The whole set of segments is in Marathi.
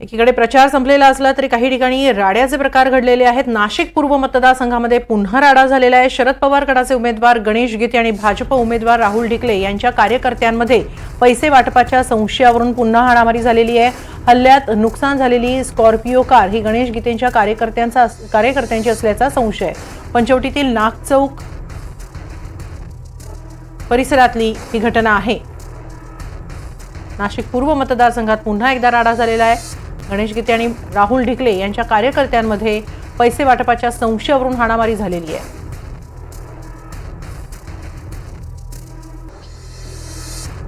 एकीकडे प्रचार संपलेला असला तरी काही ठिकाणी राड्याचे प्रकार घडलेले आहेत. नाशिक पूर्व मतदारसंघामध्ये पुन्हा राडा झालेला आहे. शरद पवार गटाचे उमेदवार गणेश गीते आणि भाजप उमेदवार राहुल ढिकले यांच्या कार्यकर्त्यांमध्ये पैसे वाटपाच्या संशयावरून पुन्हा हाणामारी झालेली आहे. हल्ल्यात नुकसान झालेली स्कॉर्पिओ कार ही गणेश गीतेंच्या कार्यकर्त्यांचा कार्यकर्त्यांची असल्याचा संशय पंचवटीतील नागचौक परिसरातली ही घटना आहे. नाशिक पूर्व मतदारसंघात पुन्हा एकदा राडा झालेला आहे. गणेश गीते आणि राहुल ढिकले यांच्या कार्यकर्त्यांमध्ये पैसे वाटपाच्या संशयावरून हाणामारी झालेली आहे.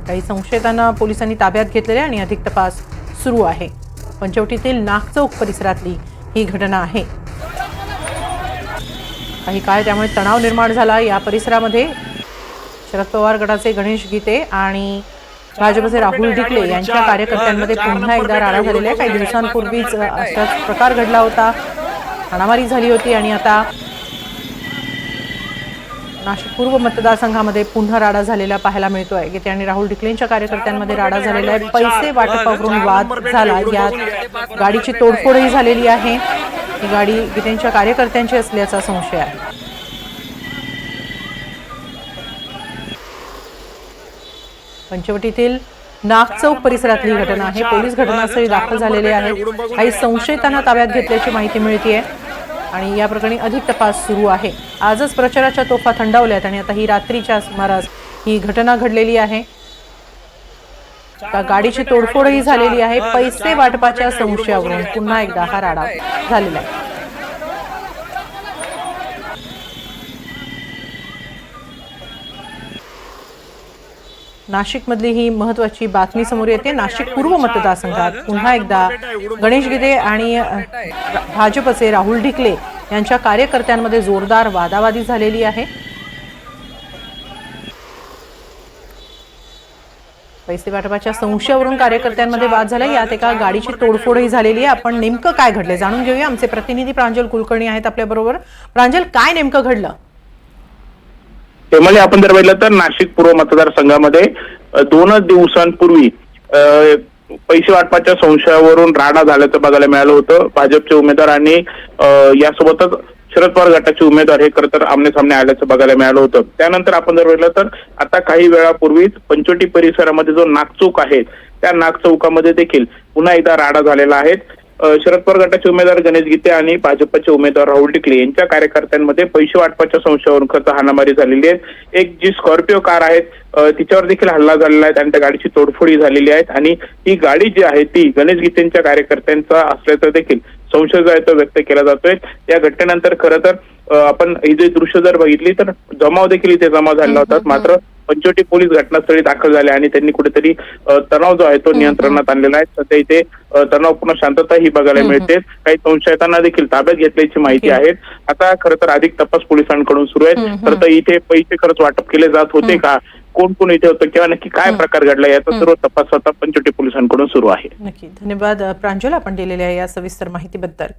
काही संशयितांना पोलिसांनी ताब्यात घेतलेले आणि अधिक तपास सुरू आहे. पंचवटीतील नागचौक परिसरातली ही घटना आहे. काही काळ त्यामुळे तणाव निर्माण झाला. या परिसरामध्ये शरद पवार गटाचे गणेश गीते आणि भाजपचे राहुल ढिकले यांच्या कार्यकर्त्यांमध्ये पुन्हा एकदा राडा झालेला आहे काही दिवसांपूर्वीच असाच प्रकार घडला होता. हाणामारी झाली होती आणि आता नाशिक पूर्व मतदारसंघामध्ये पुन्हा राडा झालेला पाहायला मिळतोय. गीते आणि राहुल ढिकलेंच्या कार्यकर्त्यांमध्ये राडा झालेला आहे. पैसे वाटपावरून वाद झाला. यात गाडीची तोडफोडही झालेली आहे. ही गाडी गीतेंच्या कार्यकर्त्यांची असल्याचा संशय आहे. पंचवटीतील नागचौक परिसरातली ही घटना आहे. पोलीस घटनास्थळी दाखल झालेले आहेत. काही संशयितांना ताब्यात घेतल्याची माहिती मिळते आणि या प्रकरणी अधिक तपास सुरू आहे. आजच प्रचाराच्या तोफा थंडावल्यात आणि आता ही रात्रीच्या सुमारास ही घटना घडलेली आहे. गाडीची तोडफोडही झालेली आहे. पैसे वाटपाच्या संशयावरून पुन्हा एकदा हा राडा झालेला आहे. नाशिकमधली ही महत्वाची बातमी समोर येते. नाशिक पूर्व मतदारसंघात पुन्हा एकदा गणेश गिदे आणि भाजपचे राहुल ढिकले यांच्या कार्यकर्त्यांमध्ये जोरदार वादावादी झालेली आहे. पैसे वाटपाच्या संशयावरून कार्यकर्त्यांमध्ये वाद झाला यात एका गाडीची तोडफोडही झालेली आहे. आपण नेमकं काय घडलं जाणून घेऊया. आमचे प्रतिनिधी प्रांजल कुलकर्णी आहेत आपल्याबरोबर. प्रांजल काय नेमकं घडलं? त्यामध्ये आपण जर पाहिलं तर नाशिक पूर्व मतदारसंघामध्ये दोनच दिवसांपूर्वी पैसे वाटपाच्या संशयावरून राडा झाल्याचं बघायला मिळालं होतं. भाजपचे उमेदवार आणि यासोबतच शरद पवार गटाचे उमेदवार हे खरं तर आमने सामने आल्याचं बघायला मिळालं होतं. त्यानंतर आपण जर बघितलं तर आता काही वेळापूर्वीच पंचवटी परिसरामध्ये जो नागचौक आहे त्या नागचौकामध्ये देखील पुन्हा एकदा राडा झालेला आहे. शरद पवार गटाचे उमेदवार गणेश गीते आणि भाजपचे उमेदवार राहुल टिकले यांच्या कार्यकर्त्यांमध्ये पैसे वाटपाच्या संशयावरून खरं तर हाणामारी झालेली आहे. एक जी स्कॉर्पिओ कार आहे तिच्यावर देखील हल्ला झालेला आहे आणि त्या गाडीची तोडफोडी झालेली आहे आणि ही गाडी जी आहे ती गणेश गीतेंच्या कार्यकर्त्यांचा असल्याचं देखील संशय जो आहे तो व्यक्त केला जातोय. या घटनेनंतर खरं तर आपण ही जे दृश्य जर बघितली तर जमाव देखील इथे जमा झाला होता. मात्र पंचवटी पोलीस घटनास्थळी दाखल झाले आणि त्यांनी कुठेतरी तणाव जो आहे तो नियंत्रणात आणलेला आहे. सध्या इथे तणावपूर्ण शांतता ही बघायला मिळते. काही संशयितांना देखील ताब्यात घेतल्याची माहिती आहे आता खरं तर अधिक तपास पोलिसांकडून सुरू आहे तर इथे पैसे खरंच वाटप केले जात होते का? कोण कोण इथे होतं किंवा नक्की काय प्रकार घडला याचा सर्व तपास आता पंचवटी पोलिसांकडून सुरू आहे. नक्की. धन्यवाद प्रांजल. आपण दिलेल्या या सविस्तर माहितीबद्दल.